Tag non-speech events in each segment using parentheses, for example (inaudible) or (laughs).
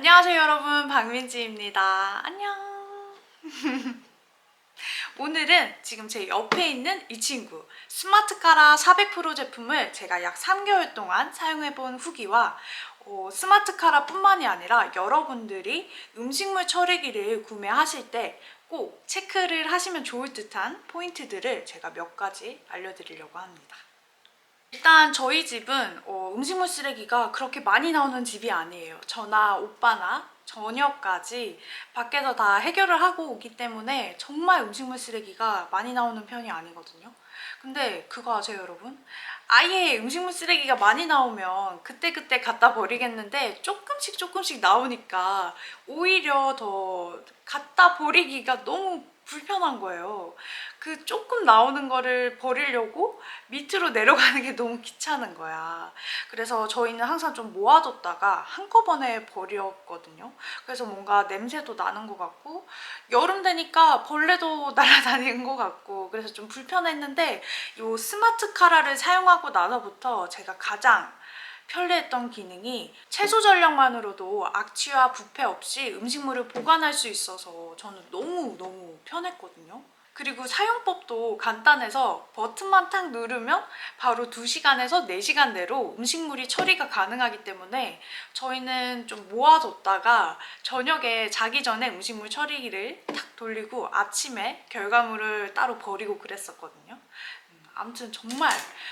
안녕하세요 여러분 박민지입니다. 안녕. (laughs) 오늘은 지금 제 옆에 있는 이 친구 스마트카라 400% 제품을 제가 약 3개월 동안 사용해본 후기와 어, 스마트카라 뿐만이 아니라 여러분들이 음식물 처리기를 구매하실 때 꼭 체크를 하시면 좋을 듯한 포인트들을 제가 몇 가지 알려드리려고 합니다. 일단 저희 집은 어, 음식물 쓰레기가 그렇게 많이 나오는 집이 아니에요. 저나 오빠나 저녀까지 밖에서 다 해결을 하고 오기 때문에 정말 음식물 쓰레기가 많이 나오는 편이 아니거든요. 근데 그거 아세요, 여러분? 아예 음식물 쓰레기가 많이 나오면 그때 그때 갖다 버리겠는데 조금씩 조금씩 나오니까 오히려 더 갖다 버리기가 너무 불편한 거예요. 그 조금 나오는 거를 버리려고 밑으로 내려가는 게 너무 귀찮은 거야. 그래서 저희는 항상 좀 모아뒀다가 한꺼번에 버렸거든요. 그래서 뭔가 냄새도 나는 것 같고 여름 되니까 벌레도 (laughs) 날아다니는 것 같고 그래서 좀 불편했는데 이 스마트 카라를 사용하고 나서부터 제가 가장 편리했던 기능이 채소 전력만으로도 악취와 부패 없이 음식물을 보관할 수 있어서 저는 너무 너무 편했거든요. 그리고 사용법도 간단해서 버튼만 탁 누르면 바로 2시간에서 4시간 내로 음식물이 처리가 가능하기 때문에 저희는 좀 모아뒀다가 저녁에 자기 전에 음식물 처리기를 탁 돌리고 아침에 결과물을 따로 버리고 그랬었거든요. 음, 아무튼 정말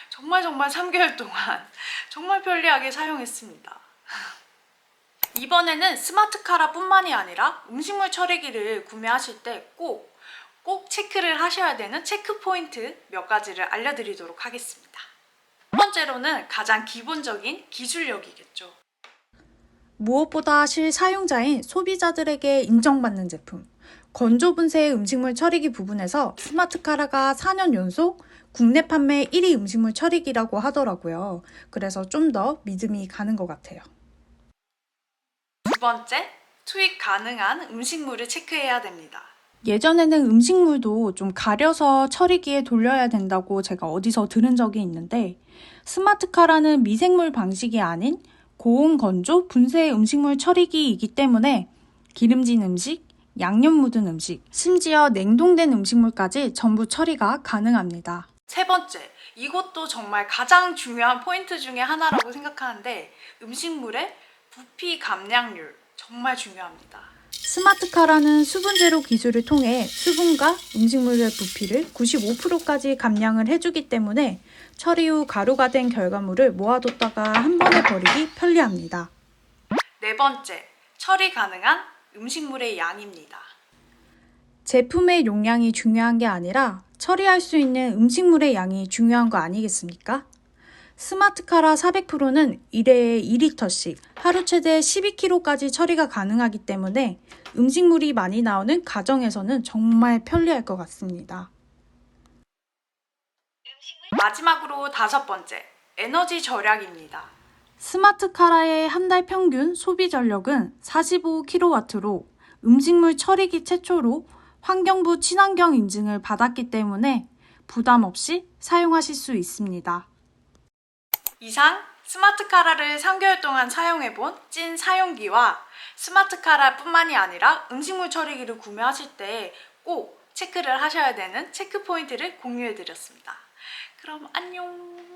정말 정말 3개월 동안 (laughs) 정말 편리하게 사용했습니다. (laughs) 이번에는 스마트 카라 뿐만이 아니라 음식물 처리기를 구매하실 때꼭꼭 체크를 하셔야 되는 체크 포인트 몇 가지를 알려드리도록 하겠습니다. 첫 번째로는 가장 기본적인 기술력이겠죠. 무엇보다 실사용자인 소비자들에게 인정받는 제품. 건조 분쇄 음식물 처리기 부분에서 스마트카라가 4년 연속 국내 판매 1위 음식물 처리기라고 하더라고요. 그래서 좀 더 믿음이 가는 것 같아요. 두 번째, 투입 가능한 음식물을 체크해야 됩니다. 예전에는 음식물도 좀 가려서 처리기에 돌려야 된다고 제가 어디서 들은 적이 있는데 스마트카라는 미생물 방식이 아닌 고온 건조 분쇄 음식물 처리기이기 때문에 기름진 음식, 양념 묻은 음식, 심지어 냉동된 음식물까지 전부 처리가 가능합니다. 세 번째, 이것도 정말 가장 중요한 포인트 중에 하나라고 생각하는데 음식물의 부피 감량률 정말 중요합니다. 스마트카라는 수분 제로 기술을 통해 수분과 음식물의 부피를 95%까지 감량을 해주기 때문에 처리 후 가루가 된 결과물을 모아뒀다가 한 번에 버리기 편리합니다. 네 번째, 처리 가능한 음식물의 양입니다. 제품의 용량이 중요한 게 아니라 처리할 수 있는 음식물의 양이 중요한 거 아니겠습니까? 스마트카라 400%는 1회에 2리터씩 하루 최대 12kg까지 처리가 가능하기 때문에 음식물이 많이 나오는 가정에서는 정말 편리할 것 같습니다. 마지막으로 다섯 번째, 에너지 절약입니다. 스마트카라의 한 달 평균 소비 전력은 45kW로 음식물 처리기 최초로 환경부 친환경 인증을 받았기 때문에 부담 없이 사용하실 수 있습니다. 이상 스마트카라를 3개월 동안 사용해본 찐 사용기와 스마트카라 뿐만이 아니라 음식물 처리기를 구매하실 때 꼭 체크를 하셔야 되는 체크 포인트를 공유해드렸습니다. 그럼 안녕!